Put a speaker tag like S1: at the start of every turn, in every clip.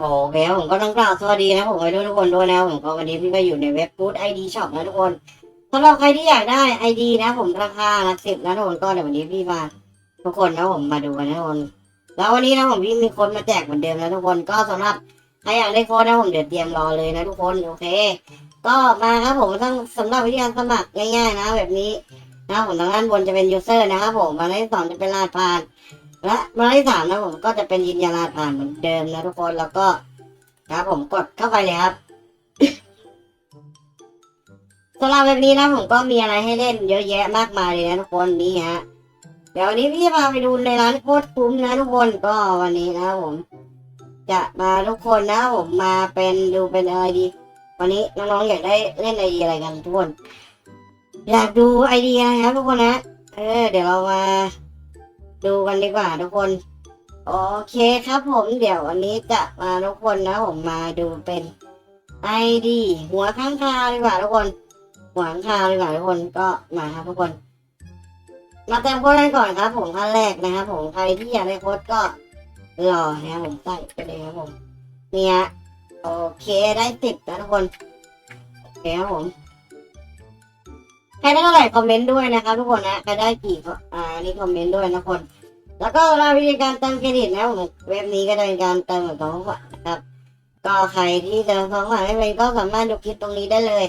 S1: โอเคครับผมก็ต้องกล่าวสวัสดีนะผมไปด้วยทุกคนด้วยนะผมก็วันนี้พี่ก็อยู่ในเว็บ Good ID Shop นะทุกคนสำหรับใครที่อยากได้ ID นะ ผมราคาหลักสิบนะทุกคนก็เดี๋ยววันนี้พี่มาทุกคนนะผมมาดูกันนะทุกคนแล้ววันนี้นะผมพี่มีค้ดมาแจกเหมือนเดิมนะทุกคนก็สำหรับใครอยากได้โค้ดนะผมเดี๋ยวเตรียมรอเลยนะทุกคนโอเค ก็มาครับผมทั้งสำหรับวิธีการสมัครง่ายๆนะ แบบนี้นะผมทางด้านบนจะเป็น user นะครับผมมาที่สองจะเป็นรหัสผ่าน และมาที่สามนะผมก็จะเป็นยืนยันรหัสผ่านเหมือนเดิมนะทุกคนแล้วก็ครับผมกดเข้าไปเลยครับสำหรับแบบนี้นะผมก็มีอะไรให้เล่นเยอะแยะมากมายเลยนะทุกคนนี่ฮะเดี๋ยววันนี้พี่จะพาไปดูในร้านโคตรคุ้มนะทุกคนก็วันนี้นะผม จะมาทุกคนนะผมมาเป็นดูเป็นอะไรดี วันนี้น้องๆอยากได้เล่นไอเดียอะไรกันทุกคน อยากดูไอเดียนะครับทุกคนนะ เออ เดี๋ยวเรามา ดูกันดีกว่าทุกคน โอเคครับผมเดี๋ยววันนี้จะมาทุกคนนะผมมาดูเป็นไอดีหัวข้างคาวดีกว่าทุกคน หัวข้างคาวดีกว่าทุกคนก็มาครับทุกคน มาเติมโค้ดกันก่อนครับ ผมขั้นแรกนะครับผมใครที่อยากได้โค้ดก็รอนะครับผมใส่ไปเลยครับผม เนี่ยโอเคได้สิบนะทุกคนโอเคครับผม ใครได้เท่าไหร่คอมเมนต์ด้วยนะครับทุกคนนะใครได้กี่อ่านี่คอมเมนต์ด้วยนะคน แล้วก็เราวิธีการเติมเครดิตนะผมเว็บนี้ก็จะเป็นการเติมแบบสองฝั่งนะครับ ก็ใครที่เติมสองฝั่งไม่เป็นก็สามารถดูคลิปตรงนี้ได้เลย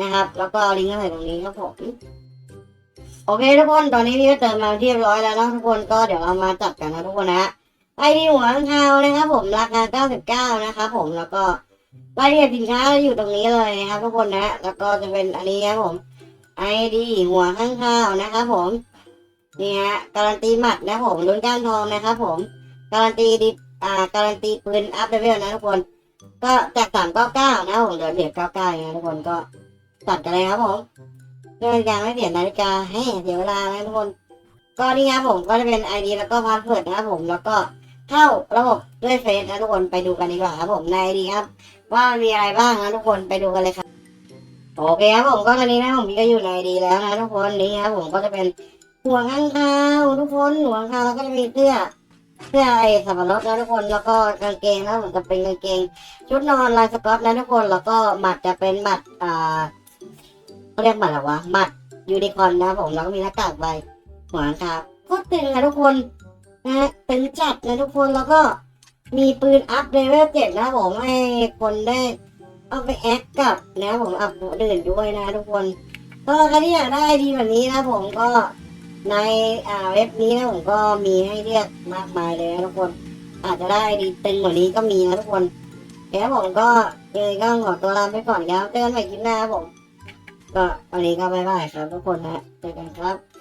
S1: นะครับ แล้วก็ลิงก์เข้าไปตรงนี้ครับผมโอเคทุกคนตอนนี้พี่ก็เติมมาเรียบร้อยแล้วนะทุกคนก็เดี๋ยวเรามาจัดกันนะทุกคนนะไอดีหัวข้างคาวนะครับผมราคา 99 นะครับผมแล้วก็รายละเอียดสินค้าอยู่ตรงนี้เลยนะครับทุกคนนะ แล้วก็จะเป็นอันนี้ครับผม ไอดีหัวข้างคาวนะครับผมนี่ฮะการันตีหมัดนะผมลุ้นก้านทองนะครับผม การันตีดิอ่าการันตีปืนอัพเลเวลนะทุกคน ก็จากสามเก้าเก้านะผมเหลือเหลือเก้าเก้านะทุกคนก็ตัดกันเลยครับผมเพื่อนการไม่เปลี่ยนนาฬิกาให้เสียเวลานะทุกคน ก็นี่ครับผมก็จะเป็นไอดีแล้วก็พาสเวิร์ดนะครับผมแล้วก็เข้าระบบด้วยเฟซนะทุกคนไปดูกันดีกว่าครับผมในไอดีครับ ว่ามีอะไรบ้างนะทุกคนไปดูกันเลยครับ โอเคครับผมก็ตอนนี้นะผมก็อยู่ในดีแล้วนะทุกคนนี่ครับผมก็จะเป็นหัวข้างคาวทุกคนหัวข้างคาวแล้วก็จะมีเสื้อเสื้อไอ้สับปะรดนะทุกคนแล้วก็กางเกงนะผมจะเป็นกางเกง ชุดนอนลายสก๊อตนะทุกคนแล้วก็หมัดจะเป็นหมัดอ่าเขาเรียกหมัดอะไรวะหมัดยูนิคอร์นนะผมแล้วก็มีหน้ากากใบหัวข้างคาวโคตรตึงนะทุกคนนะฮะตึงจัดนะทุกคนแล้วก็มีปืนอัพเลเวลเจ็ดนะผมให้คนได้ เอาไปแอคกับนะผมอัพเดินด้วยนะทุกคน ก็ใครที่อยากได้ดีแบบนี้นะผมก็ในอ่าเว็บนี้นะผมก็มีให้เลือกมากมายเลยนะทุกคน อาจจะได้ดีตึงกว่านี้ก็มีนะทุกคนแล้วผมก็ยังไงก็ขอตัวลาไปก่อนครับเจอกันใหม่คลิปหน้าครับผม ก็วันนี้ก็บ๊ายบายครับทุกคนนะเจอกันครับ